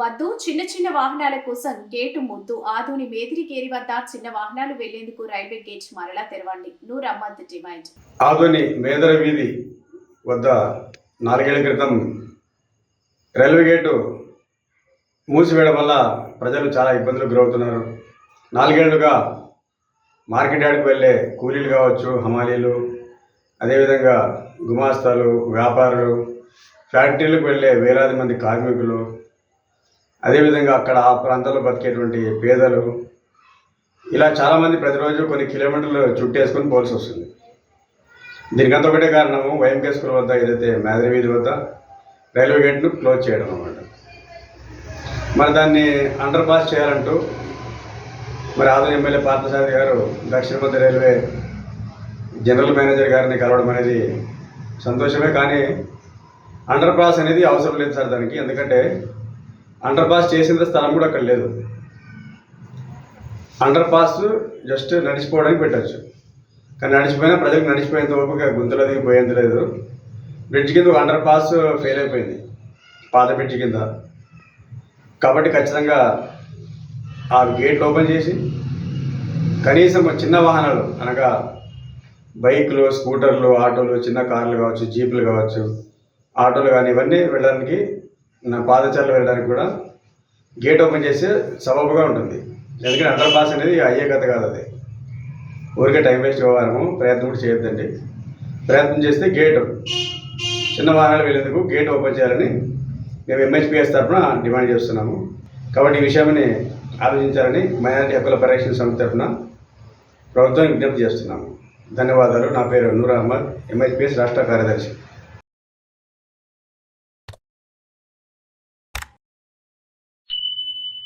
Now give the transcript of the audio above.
వద్దు. చిన్న చిన్న వాహనాల కోసం గేటు ముద్దు. ఆదోని మేదిరిగేరి వద్ద చిన్న వాహనాలు వెళ్ళేందుకు రైల్వే గేట్ మరలా తెరవండి. నూర్ అమ్మంత్ డిమాండ్. ఆదోని మేదర వీధి వద్ద నాలుగేళ్ళ క్రితం రైల్వే గేటు మూసివేయడం వల్ల ప్రజలు చాలా ఇబ్బందులకు గురవుతున్నారు. నాలుగేళ్ళుగా మార్కెట్ యార్డ్కి వెళ్ళే కూలీలు కావచ్చు హమాలీలు అదేవిధంగా గుమాస్తాలు వ్యాపారులు ఫ్యాక్టరీలకు వెళ్ళే వేలాది మంది కార్మికులు అదేవిధంగా అక్కడ ఆ ప్రాంతాల్లో బతికేటువంటి పేదలు ఇలా చాలామంది ప్రతిరోజు కొన్ని కిలోమీటర్లు చుట్టేసుకొని పోల్సి వస్తుంది. దీనికంత ఒకటే కారణము వైఎంకే స్కూల్ వద్ద ఏదైతే మేదరి వీధి వద్ద రైల్వే గేట్ను క్లోజ్ చేయడం అనమాట మరి దాన్ని అండర్ పాస్ చేయాలంటూ మరి ఆదరణ ఎమ్మెల్యే పార్థసారథి గారు దక్షిణ మధ్య రైల్వే జనరల్ మేనేజర్ గారిని కలవడం అనేది సంతోషమే కానీ అండర్ పాస్ అనేది అవసరం లేదు సార్ దానికి. ఎందుకంటే అండర్ పాస్ చేసిన స్థలం కూడా అక్కడ లేదు. అండర్ పాస్ జస్ట్ నడిచిపోవడానికి పెట్టచ్చు. కానీ నడిచిపోయినా ప్రజలకు నడిచిపోయేంత ఓపిక గుంతలు దిగిపోయేంత లేదు. బ్రిడ్జ్ కింద ఒక అండర్ పాస్ ఫెయిల్ అయిపోయింది. పాత బ్రిడ్జ్ కింద. కాబట్టి ఖచ్చితంగా ఆ గేట్ ఓపెన్ చేసి కనీసం చిన్న వాహనాలు అనగా బైకులు స్కూటర్లు ఆటోలు చిన్న కార్లు కావచ్చు జీపులు కావచ్చు ఆటోలు కానీ ఇవన్నీ వెళ్ళడానికి నా పాదచారులు వెళ్ళడానికి కూడా గేట్ ఓపెన్ చేస్తే సబబుగా ఉంటుంది. ఎందుకంటే అండర్ పాస్ అనేది అయ్యే కథ కాదు అది. ఊరికే టైం వేస్ట్ వ్యవహారము ప్రయత్నం కూడా చేయొద్దండి. ప్రయత్నం చేస్తే గేట్ చిన్న వాహనాలు వెళ్ళేందుకు గేట్ ఓపెన్ చేయాలని మేము ఎంహెచ్పిఎస్ తరఫున డిమాండ్ చేస్తున్నాము. కాబట్టి ఈ విషయాన్ని ఆలోచించాలని మైనారిటీ హక్కుల పరిరక్షణ సమితి తరఫున ప్రభుత్వం విజ్ఞప్తి చేస్తున్నాము. ధన్యవాదాలు. నా పేరు నూర్ అహ్మద్ ఎంహెచ్పిఎస్ రాష్ట్ర కార్యదర్శి.